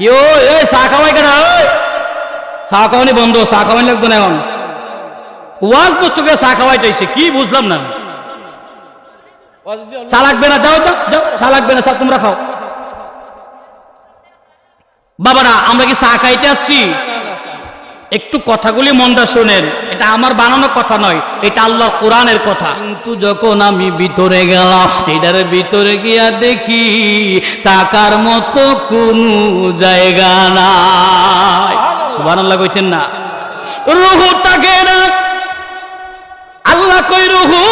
কেউ এই, চা খাওয়াই কেনা ওই বন্ধ, চা খাওয়ানি লাগবে না এখন। ওয়াজ পুস্তকে চা কি বুঝলাম না চা লাগবে না, যাও যাও যাও, চা না, চা তোমরা খাও। বাবারা, আমরা কি চা খাইতে আসছি? একটু কথাগুলি মনটা শোনেন। এটা আমার বানানো কথা নয় এটা আল্লাহর কোরআনের কথা। কিন্তু যখন আমি ভিতরে গেলাম এটার ভিতরে গিয়া দেখি টাকার মতো কোনো জায়গা নাই। সুবহানাল্লাহ কইতেন না। রুহু তাকে না। আল্লাহ কই রুহু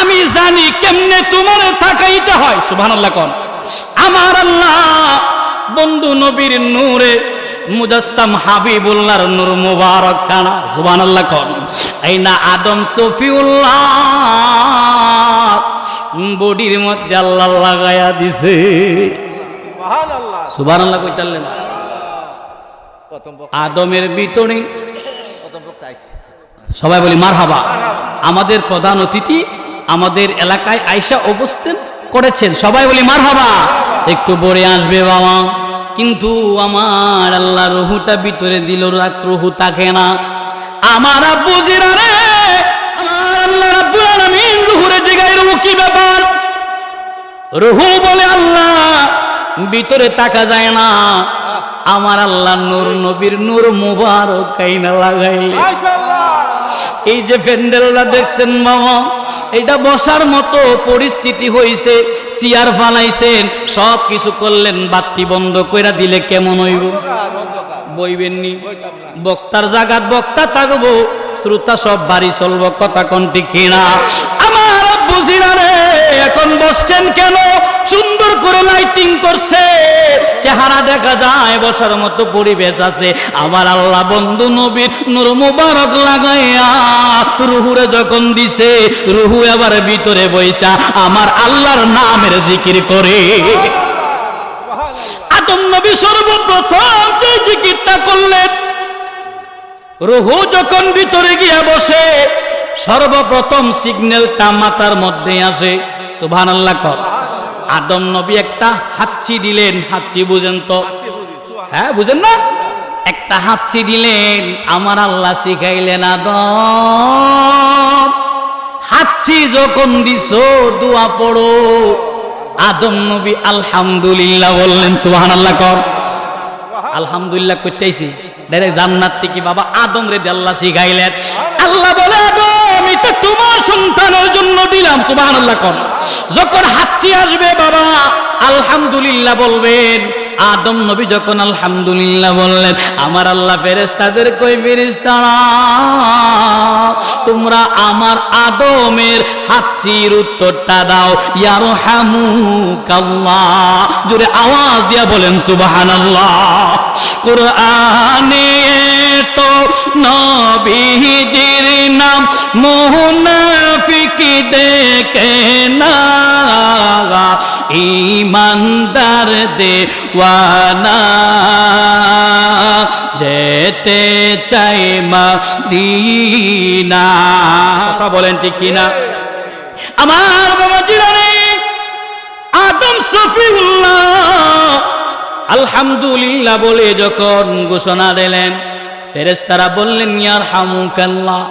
আমি জানি কেমনে তোমার থাকাইতে হয়। সুবহানাল্লাহ কন। আমার আল্লাহ বন্ধু নবীর নূরে মুজাসসাম হাবিবুল্লাহর নূর মুবারক খানা সুবহানাল্লাহ কোন। এই না আদম সফিউল্লাহ বডির মধ্যে আল্লাহ লাগায়া দিছে। সুবহানাল্লাহ। কইতালেন আদমের ভিতরে সবাই বলি মারহাবা। আমাদের প্রধান অতিথি আমাদের এলাকায় আয়সা অবস্থান করেছেন। সবাই বলি মারহাবা। একটু পরে আসবে বাবা। কিন্তু আমার আল্লাহ রহুটা ভিতরে দিল, রাত রহু তাকে না। আমার আব্বু জিরা রে, আমার আল্লাহ রাব্বুল আলামিন রুহুরে জিগাই রুহু কি ব্যাপার? রুহু বলে, আল্লাহ, ভিতরে তাকা যায় না। আমার আল্লাহ নূর নবীর নূর মুবারক কাইনা লাগাইলে। এই যে প্যান্ডেলটা দেখছেন মামা, এটা বসার মতো পরিস্থিতি হইছে, চেয়ার ফালাইছেন সব কিছু করলেন, বাতি বন্ধ কইরা দিলে কেমন হইব? বইবেননি? বক্তার জাগাত বক্তা থাকব, শ্রোতা সব বাড়ি চলবো, কথা কোনটি কিনা? আমার বুঝিনা রে এখন বসছেন কেন? সুন্দর করে লাইটিং করছে। চেহারা দেখা যায়, বসার মতো পরিবেশ আছে। আমার আল্লাহ বন্ধু নবীর নূর মুবারক লাগাইয়া রুহুরে যখন দিছে, রুহু এবার ভিতরে বইসা, আমার আল্লাহর নামের জিকির করে। আদম নবী সর্বপ্রথম যে জিকিরটা করলেন, রুহু যখন ভিতরে গিয়া বসে, সর্বপ্রথম সিগন্যালটা মাথার মধ্যে আসে। সুবহান আল্লাহ কর। আদম নবী একটা হাচ্ছি দিলেন হাচ্ছি বুঝেন তো। হ্যাঁ বুঝেন না? একটা হাচ্ছি দিলেন, আমার আল্লাহ শিখাইলেন আদম। হাচ্ছি যখন দিছো, দোয়া পড়ো। আদম নবী আলহামদুলিল্লাহ বললেন সুবহান আল্লাহ কর। আলহামদুলিল্লাহ করতেছি ডাইরেক্ট জান্নাত থেকে বাবা আদম রে আল্লাহ শিখাইলেন। আল্লাহ বলে, আদম, এটা তোমার সন্তানের দিলাম সুবহানাল্লাহ কর যখন হাতটি আসবে, বাবা, আলহামদুলিল্লাহ বলবেন। আদম নবী যখন আলহামদুলিল্লাহ বললেন, আমার আল্লাহ ফেরেশতাদের কই ফেরেশতারা তোমরা আমার আদমের হাচ্ছির উত্তরটা দাও। ইয়ার হামু কাল্লাহ জোরে আওয়াজ দিয়া বলেন, সুবহানাল্লাহ। কোরআনে তো নবীজির নাম মুনাফিক দেখে না ইমানদার দেওয়ানা। যেতে চাই মদিনা। কথা বলেন ঠিক কিনা? আমার বাবা জিরানি, আদম সফিউল্লাহ। আলহামদুলিল্লাহ বলে যখন ঘোষণা দিলেন, ফেরেশতারা বললেন ইয়ার হামুকাল্লাহ